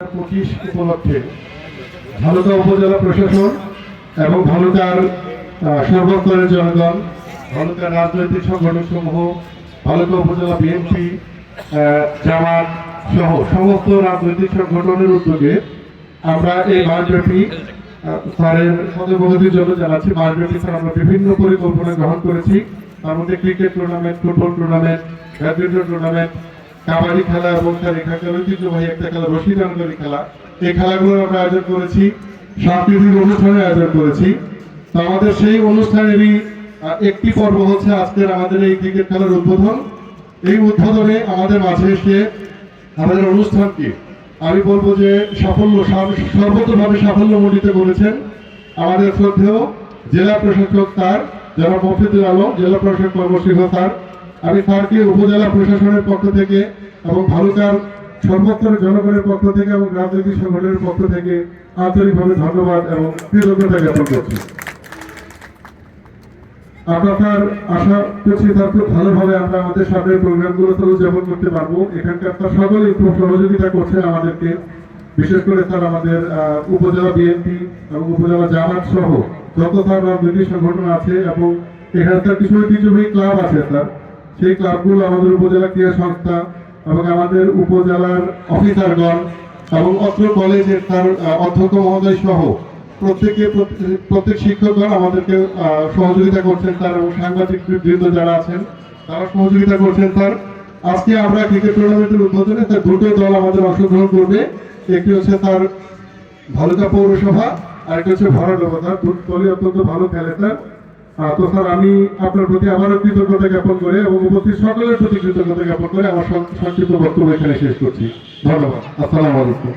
পঁচিশ উপলক্ষে ভালুকা উপজেলা প্রশাসন এবং ভালুকার সর্বস্তরের জনগণ, ভালুকার রাজনৈতিক সংগঠন সমূহ ভালুকা উপজেলা বিএনপি জামাত সহ সমস্ত রাজনৈতিক সংগঠনের উদ্যোগে আমরা এই মাসব্যাপী স্যারের সদস্যদের জন্য জানাচ্ছি মাসব্যাপী স্যার আমরা বিভিন্ন পরিকল্পনা গ্রহণ করেছি। তার মধ্যে cricket tournament football tournament badminton tournament kabaddi খেলা এবং তার এখানকার ঐতিহ্যবাহী একটা খেলা রশি টানগারি খেলা। এই খেলাগুলো আমরা আয়োজন করেছি, সাংস্কৃতিক অনুষ্ঠানের আয়োজন করেছি। তো আমাদের সেই অনুষ্ঠানেরই একটি পর্ব হচ্ছে আজকের আমাদের এই ক্রিকেট খেলার উদ্বোধন। এই উদ্বোধনে আমাদের মাঝে এসে আমাদের অনুষ্ঠানকে আমি বলব যে সাফল্য সর্ব- সর্বতভাবে সাফল্যমণ্ডিত করেছেন আমাদের শ্রদ্ধেয় জেলা প্রশাসক তার যারা মফিদুল আলম, জেলা প্রশাসক কর্মশীল স্যার আমি স্যারকে উপজেলা প্রশাসনের পক্ষ থেকে এবং ভালুকার সর্বস্তরের জনগণের পক্ষ থেকে এবং রাজনৈতিক সংগঠনের পক্ষ থেকে আন্তরিকভাবে ধন্যবাদ এবং কৃতজ্ঞতা জ্ঞাপন করছি। আশা করছি তার খুব ভালোভাবে আমরা আমাদের উদযাপন করতে পারব। এখানকার স্যার সকলেই খুব সহযোগিতা করছেন আমাদেরকে, বিশেষ করে স্যার আমাদের উপজেলা বিএনপি এবং উপজেলা জামাত সহ যত স্যার রাজনৈতিক সংগঠন আছে এবং এখানকার কিছু ঐতিহ্যবাহী ক্লাব আছে স্যার সেই ক্লাবগুলো আমাদের উপজেলা ক্রীড়া সংস্থা এবং আমাদের উপজেলার অফিসারগণ এবং অত্র কলেজের তার অধ্যক্ষ মহোদয় সহ প্রত্যেকে, প্রত্যেক- শিক্ষকগণ আমাদেরকে সহযোগিতা করছেন তার এবং সাংবাদিক বৃন্দ যারা আছেন, তারা সহযোগিতা করছেন তার। আজকে আমরা ক্রিকেট টুর্নামেন্টের উদ্বোধনে তার দুটো দল আমাদের অংশগ্রহণ করবে। একটি হচ্ছে তার ভালুকা পৌরসভা আর একটা হচ্ছে ভরাট তার দলই অত্যন্ত ভালো খেলে স্যার স্যার, আমি আপনার প্রতি আবারও কৃতজ্ঞতা জ্ঞাপন করে এবং উপস্থিত সকলের প্রতি কৃতজ্ঞতা জ্ঞাপন করে আমার সংক্ষিপ্ত বক্তব্য এখানে শেষ করছি। ধন্যবাদ। আসসালামু আলাইকুম।